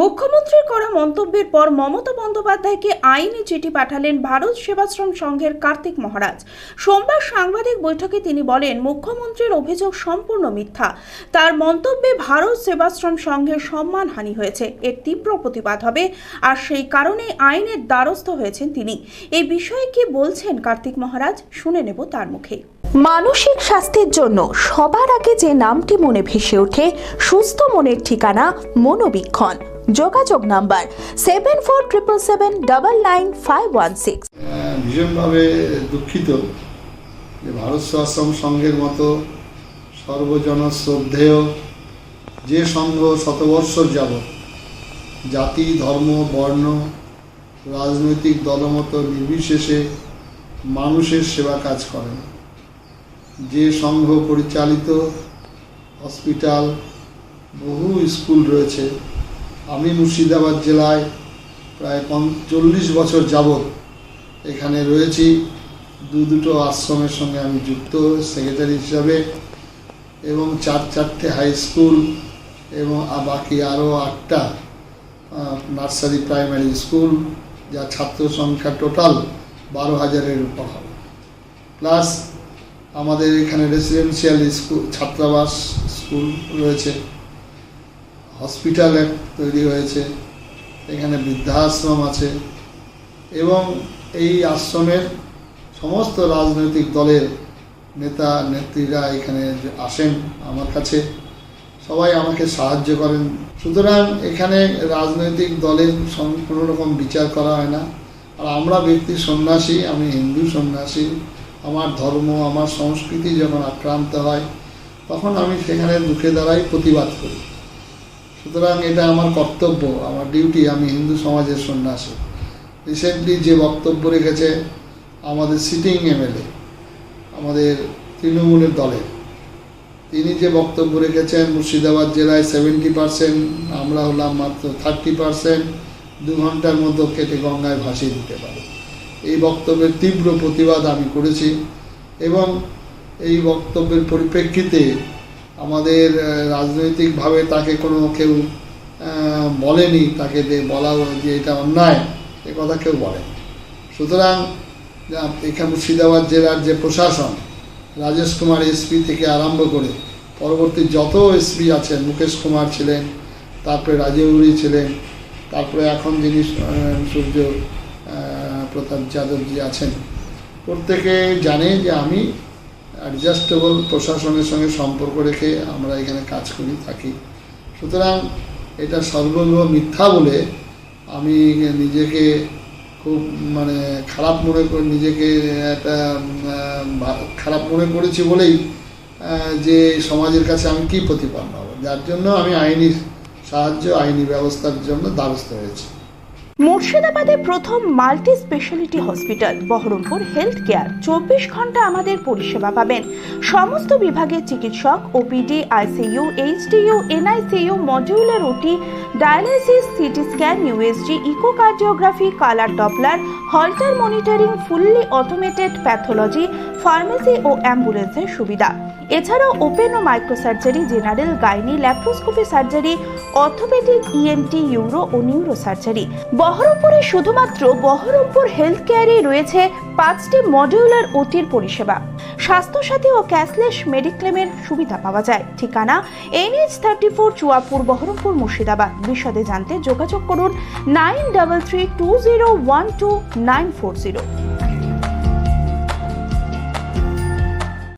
মুখ্যমন্ত্রীর করা মন্তব্যের পর মমতা বন্দ্যোপাধ্যায়কে আইনি চিঠি পাঠালেন ভারত সেবাশ্রম সংঘের কার্তিক মহারাজ। সোমবার সাংবাদিক বৈঠকে তিনি বলেন, মুখ্যমন্ত্রীর অভিযোগ সম্পূর্ণ মিথ্যা। তার মন্তব্যে ভারত সেবাশ্রম সংঘের সম্মানহানি হয়েছে। এর তীব্র প্রতিবাদ হবে আর সেই কারণে আইনের দ্বারস্থ হয়েছেন তিনি। এই বিষয়ে কি বলছেন কার্তিক মহারাজ? শুনে নেব তার মুখে। মানসিক স্বাস্থ্যের জন্য সবার আগে যে নামটি মনে ভেসে ওঠে, সুস্থ মনের ঠিকানা মনোবীক্ষণ। যোগাযোগ number seven four triple seven double nine five one six. ভীষণভাবে দুঃখিত যে ভারত সেবাশ্রম সংঘের মতো সর্বজন শ্রদ্ধেয় যে সংঘ শতবর্ষর যাবৎ জাতি, ধর্ম, বর্ণ, রাজনৈতিক দলমত নির্বিশেষে মানুষের সেবা কাজ করেন যে সংঘ পরিচালিত, হসপিটাল, বহু স্কুল রয়েছে আমি মুর্শিদাবাদ জেলায় প্রায় চল্লিশ বছর যাবৎ এখানে রয়েছি। দু দুটো আশ্রমের সঙ্গে আমি যুক্ত সেক্রেটারি হিসাবে, এবং চার চারটে হাই স্কুল এবং বাকি আরও আটটা নার্সারি প্রাইমারি স্কুল যা ছাত্র সংখ্যা টোটাল বারো হাজারের উপর হবে। প্লাস আমাদের এখানে রেসিডেন্সিয়াল স্কুল ছাত্রাবাস স্কুল রয়েছে। হসপিটাল তৈরি হয়েছে, এখানে বৃদ্ধাশ্রম আছে এবং এই আশ্রমের সমস্ত রাজনৈতিক দলের নেতা, নেত্রীরা এখানে আসেন আমার কাছে। সবাই আমাকে সাহায্য করেন। সুতরাং এখানে রাজনৈতিক দলের কোনো রকম বিচার করা হয় না। আর আমরা ব্যক্তি সন্ন্যাসী, আমি হিন্দু সন্ন্যাসী, আমার ধর্ম, আমার সংস্কৃতি যখন আক্রান্ত হয়, তখন আমি সেখানে দুঃখে দ্বারাই প্রতিবাদ করি। সুতরাং এটা আমার কর্তব্য, আমার ডিউটি আমি হিন্দু সমাজের সন্ন্যাসী। রিসেন্টলি যে বক্তব্য রেখেছে আমাদের সিটিং এমএলএ আমাদের তৃণমূলের দলে, তিনি যে বক্তব্য রেখেছেন, মুর্শিদাবাদ জেলায় সেভেন্টি পার্সেন্ট আমরা হলাম মাত্র থার্টি পার্সেন্ট দু ঘণ্টার মধ্যে কেটে গঙ্গায় ভাসিয়ে দিতে পারে। এই বক্তব্যের তীব্র প্রতিবাদ আমি করেছি এবং এই বক্তব্যের পরিপ্রেক্ষিতে আমাদের রাজনৈতিকভাবে তাকে কোনো কেউ বলেনি, তাকে বলা যে এটা অন্যায়, এ কথা কেউ বলেনি। সুতরাং এখানে মুর্শিদাবাদ জেলার যে প্রশাসন, রাজেশ কুমার এসপি থেকে আরম্ভ করে পরবর্তী যত এসপি আছেন, মুকেশ কুমার ছিলেন, তারপরে রাজৌরি ছিলেন, তারপরে এখন যিনি সূর্য প্রতাপ যাদবজি আছেন, প্রত্যেকে জানে যে আমি অ্যাডজাস্টেবল প্রশাসনের সঙ্গে সম্পর্ক রেখে আমরা এখানে কাজ করি, থাকি। সুতরাং এটা সর্বগ্রহ মিথ্যা বলে আমি নিজেকে খুব মানে খারাপ মনে করে নিজেকে একটা খারাপ মনে করেছি বলেই যে সমাজের কাছে আমি কি প্রতিপন্ন হব। যার জন্য আমি আইনি সাহায্য, আইনি ব্যবস্থার জন্য দ্বারস্থ হয়েছি। মুর্শিদাবাদে প্রথম multi speciality hospital, Baharampur health care চব্বিশ ঘণ্টা আমাদের পরিষেবা পাবেন। সমস্ত বিভাগের চিকিৎসক OPD ICU HDU NICU modular OT dialysis, CT scan USG echocardiography, colour Doppler Holter monitoring fully automated pathology pharmacy ও অ্যাম্বুলেন্সের সুবিধা। এছাড়াও ওপেন ও microsurgery general gynae laparoscopy surgery orthopaedic ENT uro ও নিউরো সার্জারি বহরমপুরে শুধুমাত্র বহরমপুর হেলথ কেয়ারে রয়েছে পাঁচটি modular অতির পরিষেবা। স্বাস্থ্যসাথী ও cashless মেডিক্লেমের সুবিধা পাওয়া যায়। ঠিকানা NH thirty four Chuapur Baharampur Murshidabad. বিশদে জানতে যোগাযোগ করুন nine double three two zero one two nine four zero.